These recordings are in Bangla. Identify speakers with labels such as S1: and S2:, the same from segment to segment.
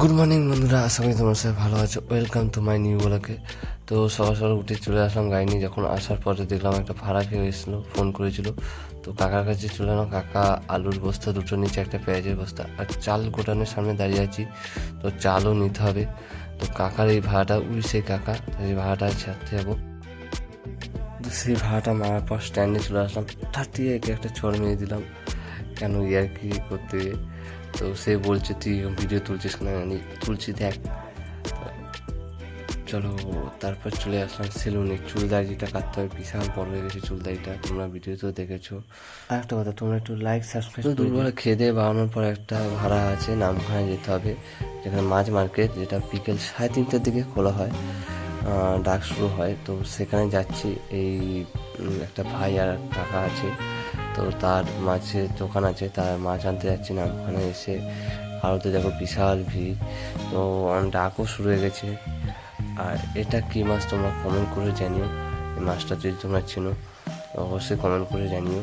S1: গুড মর্নিং বন্ধুরা। আশা করি তোমার সাথে ভালো আছো। ওয়েলকাম টু মাই নিউ ব্লগে তো সকাল সকাল উঠে চলে আসলাম গাড়ি নিয়ে। যখন আসার পরে দেখলাম একটা ভাড়া কেউ এসেছিল ফোন করেছিল। তো কাকার কাছে চলে এলাম কাকা, আলুর বস্তা দুটো নিচে একটা পেঁয়াজের বস্তা। আর চাল গোটানোর সামনে দাঁড়িয়ে আছি। তো চালও নিতে হবে। তো কাকার এই ভাড়াটা সেই কাকা এই ভাড়াটা ছাড়তে যাব। তো সেই ভাড়াটা মারার পর স্ট্যান্ডে চলে আসলাম। দিয়ে একে একটা চড় মেরে দিলাম। কেন ইয়ার কি করতে? তো সে বলছে তুই ভিডিও তুলছিস না? আমি তুলছি দেখ। চলো তারপর চলে আসলাম সেলুনে। চুল দাড়িটা কাটতে হবে বিশাল বড় হয়ে গেছে চুল দাড়িটা তোমরা ভিডিওতেও দেখেছ। আর একটা কথা তোমরা একটু লাইক সাবস্ক্রাইব দুপুরবেলা খেয়ে দিয়ে বানানোর পর একটা ভাড়া আছে নামখানা যেতে হবে যেখানে মাছ মার্কেট যেটা বিকেল সাড়ে তিনটের দিকে খোলা হয় ডাক শুরু হয়। তো সেখানে যাচ্ছি এই একটা ভাই আর কাকা আছে। তো তার মাছের দোকান আছে, তার মাছ আনতে যাচ্ছি না, ওখানে এসে আরতে দেখো বিশাল ভিড়। তো ডাকও শুরু হয়ে গেছে। আর এটা কি মাছ তোমরা কমেন্ট করে জানিও, এই মাছটা যদি তোমরা চেনো অবশ্যই কমেন্ট করে জানিও।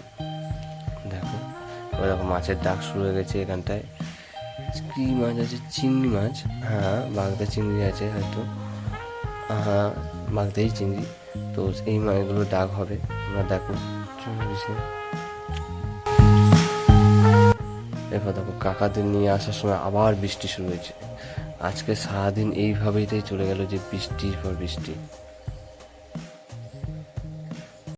S1: দেখো দেখো মাছের ডাক শুরু হয়ে গেছে এখানটায়। কি মাছ আছে? চিংড়ি মাছ। হ্যাঁ বাগদা চিংড়ি আছে হয়তো। হ্যাঁ বাগদাই চিংড়ি। তো এই মাছগুলো ডাক হবে। তোমরা দেখো, চলো। এরপর দেখো, কাকাদের নিয়ে আসার সময় আবার বৃষ্টি শুরু হয়েছে। আজকে সারাদিন এইভাবেই চলে গেল যে বৃষ্টির পর বৃষ্টি।